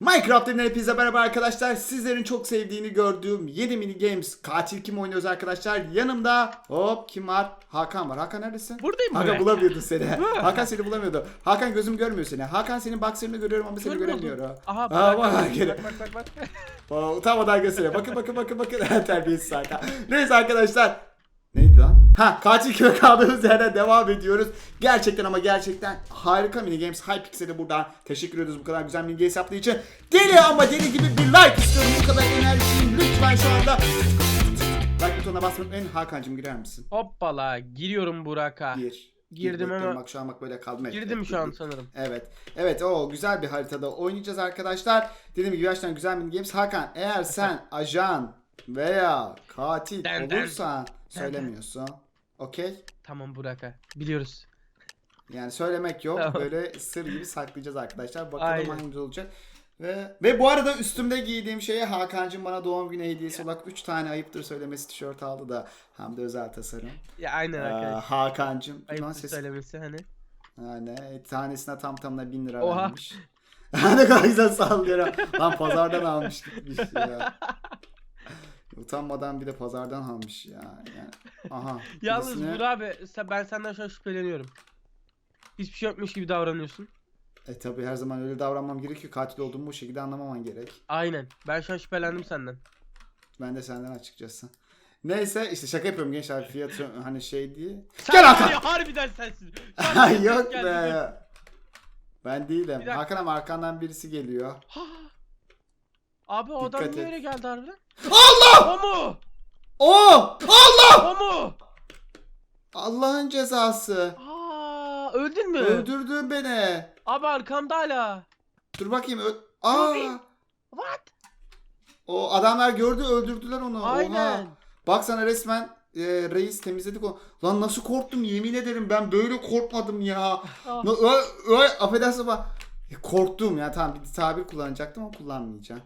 Minecraft evinden hepinize merhaba arkadaşlar. Sizlerin çok sevdiğini gördüğüm 7 mini games katil kim oynuyoruz arkadaşlar. Yanımda hop kim var? Hakan var. Hakan neredesin? Buradayım Hakan ben. bulamıyordu seni. Hakan seni bulamıyordu. Hakan gözüm görmüyor seni. Hakan senin boxer'ını görüyorum ama seni Görmüyordum. göremiyorum. Aha Aa, bak, bak, bak, gene. bak bak bak bak. Aa, utanmadan gösteriyor. Bakın bakın bakın bakın. Terbiyesiz Hakan. Neyse arkadaşlar. Neydi lan? Ha katil kime kaldığımız yerden devam ediyoruz. Gerçekten ama gerçekten harika mini games. Hypixel'e buradan teşekkür ediyoruz bu kadar güzel mini games yaptığı için. Deli ama deli gibi bir like istiyorum. Bu kadar enerjiyim. Lütfen şu anda like butonuna basmayı unutmayın. Hakan'cığım girer misin? Hoppala giriyorum Burak'a. Gir. Girdim Gir, ama- Bak şu an bak böyle. Evet, Girdim evet, şu an sanırım. Evet. Evet o güzel bir haritada oynayacağız arkadaşlar. Dediğim gibi gerçekten güzel mini games. Hakan eğer sen ajan veya katil Den, den. olursan söylemiyorsun. Okey? Tamam Burak'a. Biliyoruz. Yani söylemek yok. Tamam. Böyle sır gibi saklayacağız arkadaşlar. Bakalım Aynen. hangisi olacak. Ve, ve bu arada üstümde giydiğim şeye Hakan'cığım bana doğum günü hediyesi olarak 3 tane ayıptır söylemesi tişört aldı da hem de özel tasarım. Ya aynen Ee, arkadaşlar. Hakan'cığım. Lan Ayıp ses- söylemesi hani. Yani tanesine tam tamına 1000 lira Oha. vermiş. ne kadar güzel sallıyor. Lan pazardan almış gitmiş ya. Utanmadan bir de pazardan almış ya. Yani, aha. Yalnız birisine- Burak abi sen, ben senden şu an şüpheleniyorum. Hiçbir şey yokmuş gibi davranıyorsun. E tabi her zaman öyle davranmam gerekiyor. Katil olduğumu bu şekilde anlamaman gerek. Aynen. Ben şu an şüphelendim senden. Ben de senden açıkçası. Neyse işte şaka yapıyorum gençler fiyatı hani şey diye. Sen Gel var Hakan. ya, harbiden sensin. Yok be. Ben değilim. Dakika. Hakan ama arkandan birisi geliyor. Ha. Abi o adam Dikkat niye et. öyle geldi harbiden? Allah! O mu? Oo! Allah! O mu? Allah'ın cezası. Aa, öldün mü? Öldürdün beni. Abi arkamda hala. Dur bakayım. Ö- Aa! What? O adamlar gördü öldürdüler onu. Aynen. Oha. Bak sana resmen e, reis temizledik onu. Lan nasıl korktum yemin ederim ben böyle korkmadım ya. Ah. No, ö, ö, affedersin ama e, korktum ya tamam bir tabir kullanacaktım ama kullanmayacağım.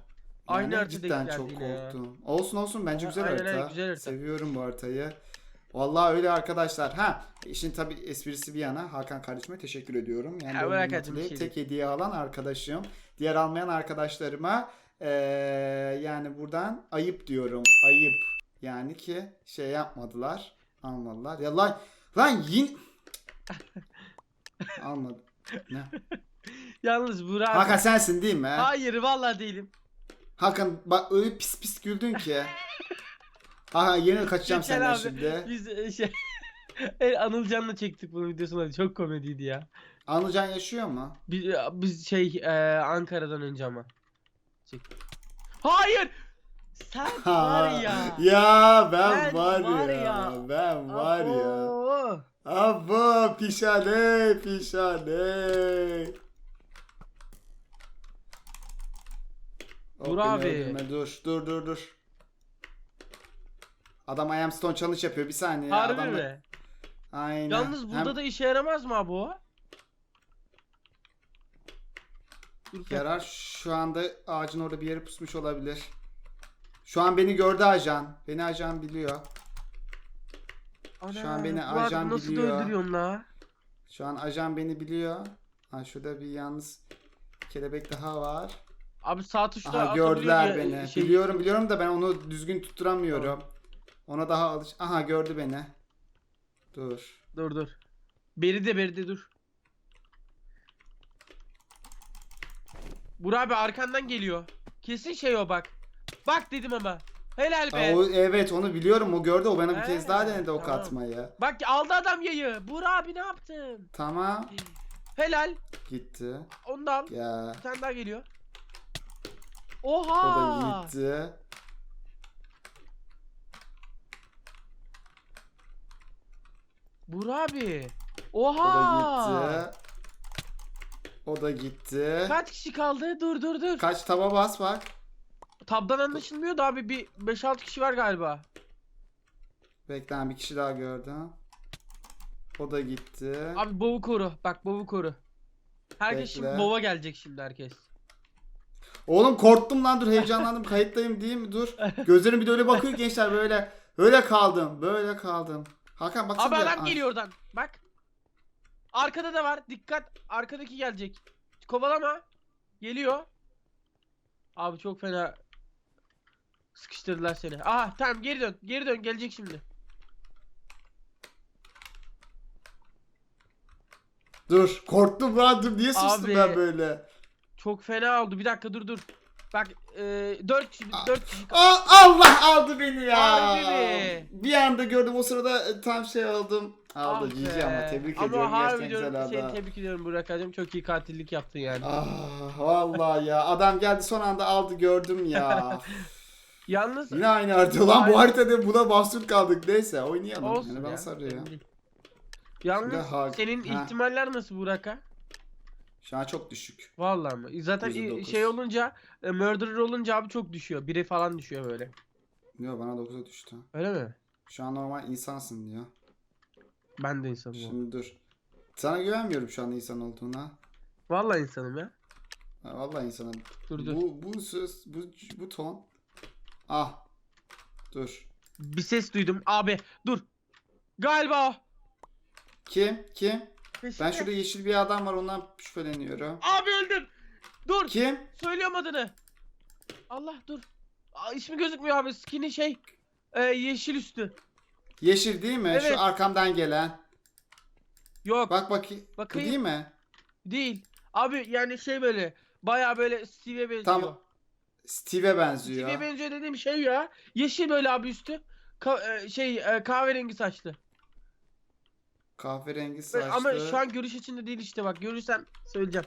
Aynı haritadaki cidden çok yine ya. korktum. Olsun olsun bence güzel aynen, harita. aynen, güzel harita. Seviyorum bu haritayı. Vallahi öyle arkadaşlar. Ha işin tabi esprisi bir yana Hakan kardeşime teşekkür ediyorum. Yani Ya bırak şey tek hediye alan arkadaşım. Diğer almayan arkadaşlarıma eee, yani buradan ayıp diyorum. Ayıp. Yani ki şey yapmadılar. Almadılar. Ya lan lan yin almadı. Ne? Yalnız Burak. Hakan sensin değil mi? Hayır vallahi değilim. Hakan bak öyle pis pis güldün ki. Hakan yeni kaçacağım Geçen senden abi, şimdi. Biz e, şey e, Anılcan'la çektik bunun videosunu. Çok komediydi ya. Anılcan yaşıyor mu? Biz, biz şey e, Ankara'dan önce ama. Çektik. Hayır! Sen var ya. Ya ben Ben var, var ya. ya. Ben var ya. Abo. Abo pişane pişane. Dur beni abi. öldürme, Dur dur dur dur. Adam I am Stone challenge yapıyor bir saniye. Harbi Adam- mi? Aynen. Yalnız burada Hem da işe yaramaz mı abi o? Dur, yarar şu anda ağacın orada bir yere pusmuş olabilir. Şu an beni gördü ajan. Beni ajan biliyor. Ana, Şu an beni ajan nasıl biliyor. da öldürüyorsun la? Şu an ajan beni biliyor. Ha şurada bir yalnız kelebek daha var. Abi sağ tuşla Aha atabiliyor gördüler beni. şey- Biliyorum biliyorum da ben onu düzgün tutturamıyorum. Ona daha alış. Aha gördü beni. Dur. Dur dur. Beri de beri de dur. Burak abi arkandan geliyor. Kesin şey o bak. Bak dedim ama. Helal be. Aa, o, evet onu biliyorum. O gördü. O bana bir kez daha denedi ok tamam. atmayı. Bak aldı adam yayı. Burak abi ne yaptın? Tamam. Helal. Gitti. Onu da al. Ya. Bir tane daha geliyor. O da Oha. gitti. Burak abi. O da Oha. gitti. O da gitti. Kaç kişi kaldı? Dur dur dur. Kaç taba bas bak. Tabdan anlaşılmıyor da abi bir 5-6 kişi var galiba. Beklen bir kişi daha gördüm. O da gitti. Abi bovu koru. Bak bovu koru. Herkes Bekle. şimdi bova gelecek şimdi herkes. Oğlum korktum lan dur heyecanlandım kayıttayım değil mi dur. Gözlerim bir de öyle bakıyor gençler böyle. Öyle kaldım böyle kaldım. Hakan baksana. Abi adam geliyor oradan. Bak. Arkada da var. Dikkat. Arkadaki gelecek. Kovalama. Geliyor. Abi çok fena sıkıştırdılar seni. Aha tamam geri dön. Geri dön gelecek şimdi. Dur korktum lan dur niye sustum Abi. ben böyle? Çok fena oldu. Bir dakika dur dur. Bak e, 4 kişi Aa. 4 kişi Aa, Allah aldı beni ya. Harbi mi? Bir anda gördüm o sırada e, tam şey aldım. Aldı Ah GG ama tebrik Ama ediyorum harbi gerçekten diyorum güzel seni tebrik ediyorum Burak hacım. Çok iyi katillik yaptın yani. Ah vallahi ya adam geldi son anda aldı gördüm ya. Yalnız Yine aynı harita lan bu haritada buna mahsur kaldık neyse oynayalım. olsun yani bana ya. sarıyor. değil. Yalnız Şimdi senin Ha. ihtimaller nasıl Burak'a? Şu an çok düşük. Vallahi mı? Zaten i- %9. şey olunca e, murderer olunca abi çok düşüyor. Biri falan düşüyor böyle. Yok bana 9'a düştü. Öyle mi? Şu an normal insansın diyor. Ben de insanım. Şimdi dur. Sana güvenmiyorum şu anda insan olduğuna. Vallahi insanım ya. Ha, vallahi insana. Dur dur. Bu, bu söz, bu, bu ton. Ah. Dur. Bir ses duydum. Abi dur. Galiba o. Kim? Kim? Peşinde. Ben şurada yeşil bir adam var ondan şüpheleniyorum. Abi öldüm. Dur. Kim? Söylüyorum adını. Allah dur. Aa, ismi gözükmüyor abi. Skinny şey. E, yeşil üstü. Yeşil değil mi? Evet. Şu arkamdan gelen. Yok Bak bakayım. Bu Bakayım. değil mi? değil. Abi yani şey böyle. Baya böyle Steve'e benziyor. Tam Steve'e benziyor. Steve'e benziyor dediğim şey ya. Yeşil böyle abi üstü. Ka- e, şey e, kahverengi saçlı. Kahverengi saçlı. Ama şu an görüş içinde değil işte bak. Görürsem söyleyeceğim.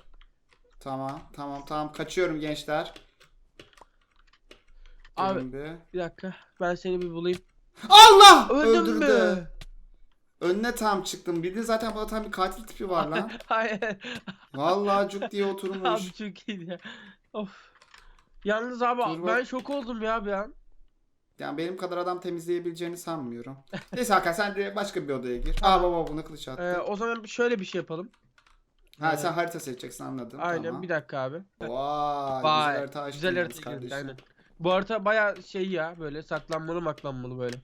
Tamam tamam tamam kaçıyorum gençler. Abi Durun bir. bir dakika. Ben seni bir bulayım. Allah! Öldün Öldürdü. mü? Önüne tam çıktım. Bir de zaten burada tam bir katil tipi var lan. Hayır. Vallahi cuk diye oturmuş. Abi çok iyiydi ya. Of. Yalnız abi Dur ben bak. şok oldum ya bir an. Yani benim kadar adam temizleyebileceğini sanmıyorum. Neyse Hakan sen de başka bir odaya gir. Aa baba buna kılıç attı. Ee, o zaman şöyle bir şey yapalım. ha sen harita seçeceksin anladım. Aynen tamam. bir dakika abi. Vay, Vay, güzel harita açtın Güzel yalnız harita girdik, kardeşim. aynen. Bu harita baya şey ya böyle saklanmalı maklanmalı böyle.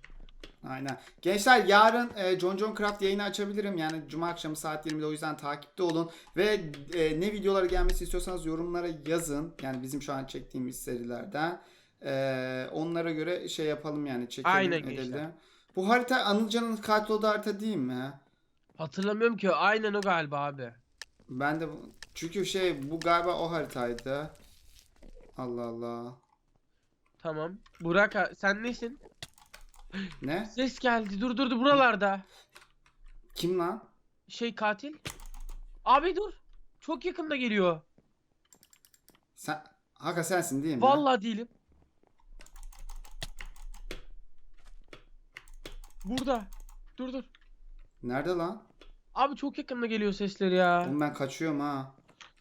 Aynen. Gençler yarın e, John John Craft yayını açabilirim. Yani cuma akşamı saat 20'de o yüzden takipte olun. Ve e, ne videoları gelmesi istiyorsanız yorumlara yazın. Yani bizim şu an çektiğimiz serilerden. E, onlara göre şey yapalım yani çekelim Aynen edelim. gençler. Bu harita Anılcan'ın katil olduğu harita değil mi? Hatırlamıyorum ki aynen o galiba abi. Ben de bu- çünkü şey bu galiba o haritaydı. Allah Allah. Tamam. Burak ha- sen nesin? Ne? Ses geldi. Dur dur dur buralarda. Kim lan? Şey katil. Abi dur. Çok yakında geliyor. Sen Haka sensin değil mi? Vallahi değilim. Burada. Dur dur. Nerede lan? Abi çok yakında geliyor sesleri ya. Oğlum ben kaçıyorum ha.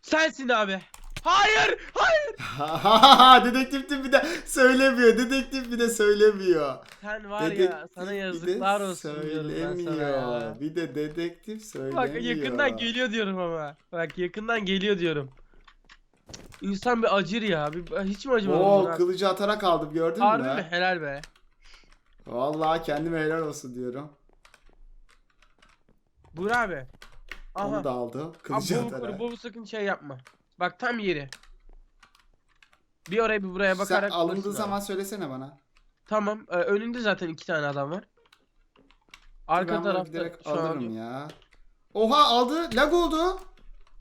Sensin abi. Hayır. Hayır. Dedektif bir de söylemiyor. Dedektif bir de söylemiyor. Sen var ya Dedektif sana bir de yazıklar olsun diyorum ben sana ya. Bir de dedektif söylemiyor. Bak yakından geliyor diyorum ama. Bak yakından geliyor diyorum. İnsan bir acır ya. Bir, hiç mi acımadın Oo kılıcı atarak aldım gördün Harbi mü? mi? Helal be. Vallahi kendime helal olsun diyorum. Buğra abi. Aha. Onu da aldı. Abi Kılıcı bovu atarak. koru, bovu sakın şey yapma. Bak tam yeri. Bir oraya bir buraya Sen bakarak alındığı vurursun abi. zaman söylesene bana. Tamam. e, önünde zaten iki tane adam var. Arka ben tarafta giderek şu an alırım yok. ya. Oha aldı. Lag oldu.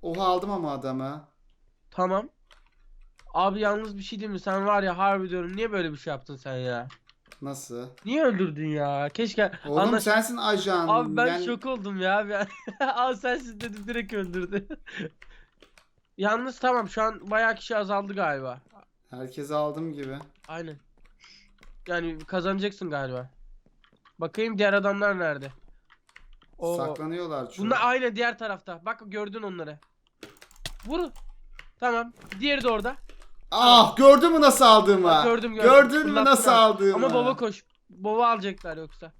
Oha aldım ama adamı. Tamam. Abi yalnız bir şey değil mi? Sen var ya harbi diyorum niye böyle bir şey yaptın sen ya? Nasıl? Niye öldürdün ya? Keşke Oğlum anlaş- sensin ajan. Abi ben Yani- şok oldum ya. Ben... Abi sensin dedim direkt öldürdü. Yalnız tamam şu an bayağı kişi azaldı galiba. Herkese aldım gibi. Aynen. Yani kazanacaksın galiba. Bakayım diğer adamlar nerede? Oo. Saklanıyorlar çünkü. Bunlar aynı diğer tarafta. Bak gördün onları. Vur. Tamam. Diğeri de orada. Ah gördün mü nasıl aldığımı? Gördüm, gördüm. Gördün mü Fırlattın nasıl abi. aldığımı? Ama baba koş. Baba alacaklar yoksa.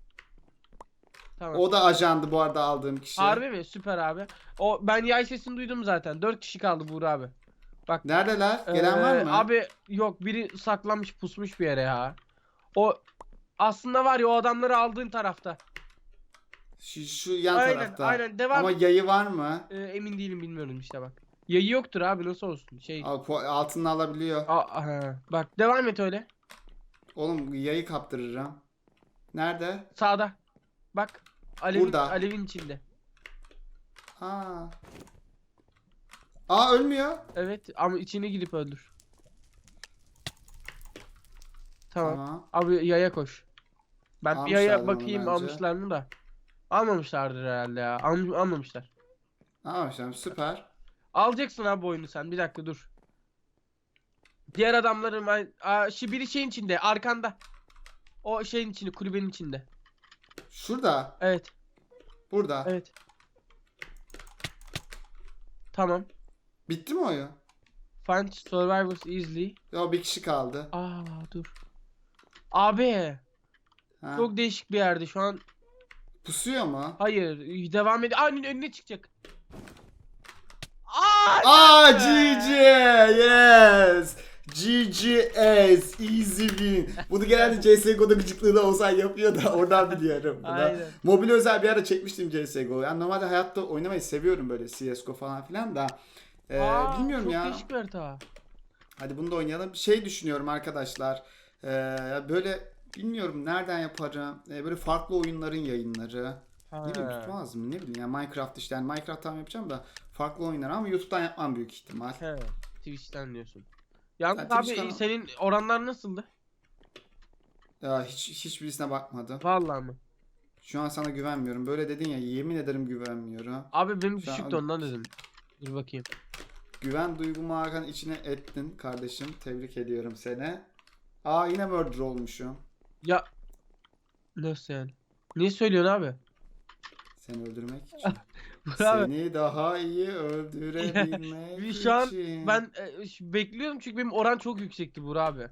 Tamam. O da ajandı bu arada aldığım kişi. Harbi mi? Süper abi. O ben yay sesini duydum zaten. 4 kişi kaldı Buğra abi. Bak. Neredeler? Gelen var Ee, mı? Abi yok biri saklanmış pusmuş bir yere ya. O aslında var ya o adamları aldığın tarafta. Şu, şu yan aynen tarafta. aynen devam. Ama yayı var mı? Ee, emin değilim bilmiyorum işte bak. Yayı yoktur abi nasıl olsun? Şey. Al, po- altını alabiliyor. Aa, aha. Bak devam et öyle. Oğlum yayı kaptırırım. Nerede? Sağda. Bak. Alevin, Burada. alevin içinde. Aa. Aa ölmüyor. Evet ama içine girip öldür. Tamam. Tamam. Abi yaya koş. Ben bir yaya onu bakayım bence. almışlar mı da. Almamışlardır herhalde ya. Al, almamışlar. Tamam şimdi süper. Alacaksın abi oyunu sen. Bir dakika dur. Diğer adamların. Aa, şu biri şeyin içinde. Arkanda. O şeyin içinde. Kulübenin içinde. Şurada. Evet. Burada. Evet. Tamam. Bitti mi oyun? Find survivors easily. Ya bir kişi kaldı. Aa dur. Abi. Ha. Çok değişik bir yerde şu an. Pusuyor mu? Hayır. Devam ed. Aa önüne çıkacak. Aa! GG yes. GGS easy win. Bunu genelde CSGO'da gıcıklığında olsan yapıyor da oradan biliyorum. Bunu. Aynen. Mobil özel bir ara çekmiştim CSGO. Yani normalde hayatta oynamayı seviyorum böyle CSGO falan filan da. Ee, Aa, bilmiyorum çok ya. değişik bir harita. Hadi bunu da oynayalım. Şey düşünüyorum arkadaşlar. Ee, böyle bilmiyorum nereden yaparım. Ee, böyle farklı oyunların yayınları. Ne bileyim Ha. tutmaz mı? Ne bileyim yani Minecraft işte yani Minecraft tam yapacağım da farklı oyunlar ama YouTube'dan yapmam büyük ihtimal. He, Twitch'ten diyorsun. Yalnız Ha, abi Twitch'ten- senin oranlar nasıldı? Ya hiç hiçbirisine bakmadım. Vallahi mı? Şu an sana güvenmiyorum. Böyle dedin ya yemin ederim güvenmiyorum. Abi benim Şu an- düşüktü ondan dedim. Dur bakayım. Güven duygumu Hakan içine ettin kardeşim. Tebrik ediyorum seni. Aa yine murder olmuşum. Ya nasıl yani? Niye söylüyorsun abi? Seni öldürmek için. Seni daha iyi öldürebilmek Şu an için. Ben e, şu- bekliyorum çünkü benim oran çok yüksekti Buğra abi.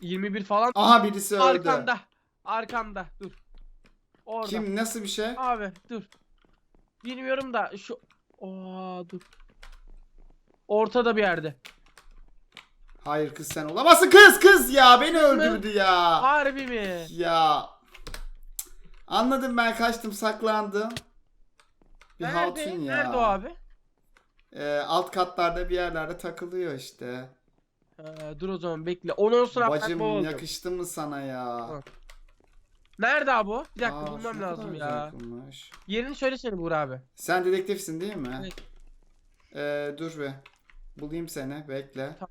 21 falan. Aha birisi öldü. Arkanda. Arkanda. Dur. Orada. Kim nasıl bir şey? Abi dur. Bilmiyorum da şu Aa dur. Ortada bir yerde. Hayır kız sen olamazsın kız kız ya beni öldürdü ya. Harbi mi? Ya. Anladım ben kaçtım saklandım. Bir Nerede? hatun ya. Nerede o abi? Ee, alt katlarda bir yerlerde takılıyor işte. Ee, dur o zaman bekle. Ondan sonra Bacım oldu. yakıştı mı sana ya? Nerede abi o? Bir dakika Aa, bulmam lazım ya. yapılmış. Yerini söylesene Buğra abi. Sen dedektifsin değil mi? Evet. Ee, dur bir. Bulayım seni. Bekle. Tamam.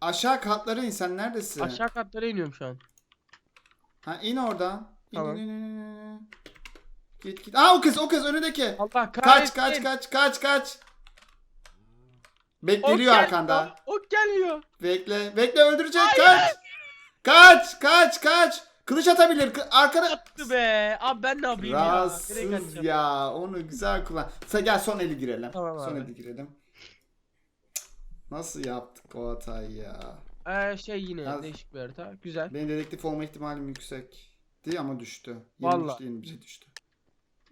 Aşağı katlara in. Sen neredesin? Aşağı katlara iniyorum şu an. Ha in oradan. Tamam. Git git. Aa o kız o kız önündeki. Allah Kaç kahretsin. kaç kaç kaç kaç. Ok Bekleniyor arkanda. Ok geliyor. Bekle. Bekle öldürecek. Kaç. Kaç kaç kaç. Kılıç atabilir. Kı- Arkada. Attı be. Abi ben ne yapayım ya? Nereye Rahatsız kaçacağım? ya. Onu güzel kullan. Sen gel son eli girelim. Tamam son abi. eli girelim. Nasıl yaptık o hatayı ya? Ee, şey yine Az- değişik bir harita. Güzel. Benim dedektif olma ihtimalim yüksek. Değil ama düştü. 23 Vallahi. 21'e düştü.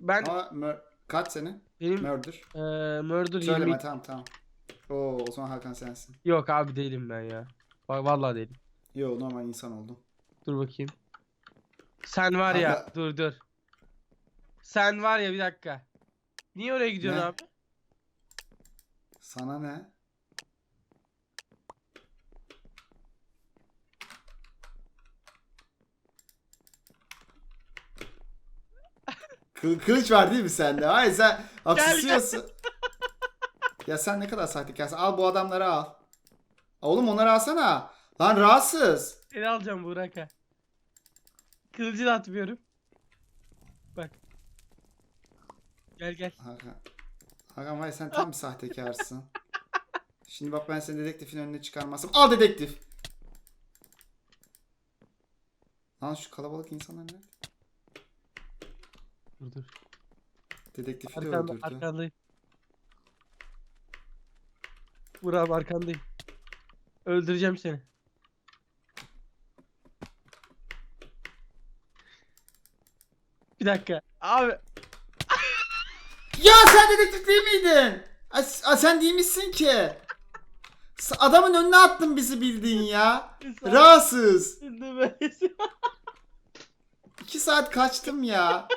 Ben Ama mur- kaç senin? benim Murder. eee Murder Söyleme 20 tamam tamam. Oo o zaman Hakan sensin. Yok abi değilim ben ya. Bak vallahi değilim. Yo normal insan oldum. Dur bakayım. Sen var ya. Aga- Dur dur. Sen var ya bir dakika. Niye oraya gidiyorsun Ne? abi? Sana ne? Kıl- kılıç var değil mi sende? Hayır sen haksızıyorsun. ya sen ne kadar sahtekarsın. Al bu adamları al. Oğlum onları alsana. Lan rahatsız. Seni alacağım Burak'a. Kılıcı da atmıyorum. Bak. Gel gel. Hakan. Hakan vay sen tam bir sahtekarsın. Şimdi bak ben seni dedektifin önüne çıkarmazsam. Al dedektif. Lan şu kalabalık insanlar ne? Dur dur. Dedektifi de Arkanda, öldürdü. arkandayım. Burak arkandayım. Öldüreceğim seni. Bir dakika. Abi Ya sen dedektif değil miydin? A, a, sen değil misin ki? S- Adamın önüne attın bizi bildiğin ya. Rahatsız. Şimdi ben- İki saat kaçtım ya.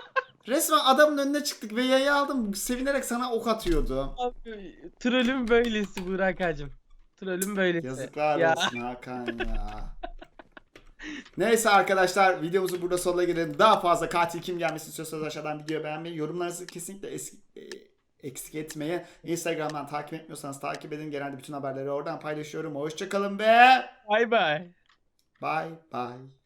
Resmen adamın önüne çıktık ve yayı aldım. Sevinerek sana ok atıyordu. Abi, trollüm böylesi Burak hacım. Trollüm böylesi. Yazıklar Ya. olsun Hakan ya. Neyse arkadaşlar videomuzun burada sonuna gelelim. Daha fazla katil kim gelmesini istiyorsanız aşağıdan videoyu beğenmeyi, yorumlarınızı kesinlikle es- e, eksik etmeyin. Instagram'dan takip etmiyorsanız takip edin. Genelde bütün haberleri oradan paylaşıyorum. Hoşçakalın ve Bay bay. bye bye.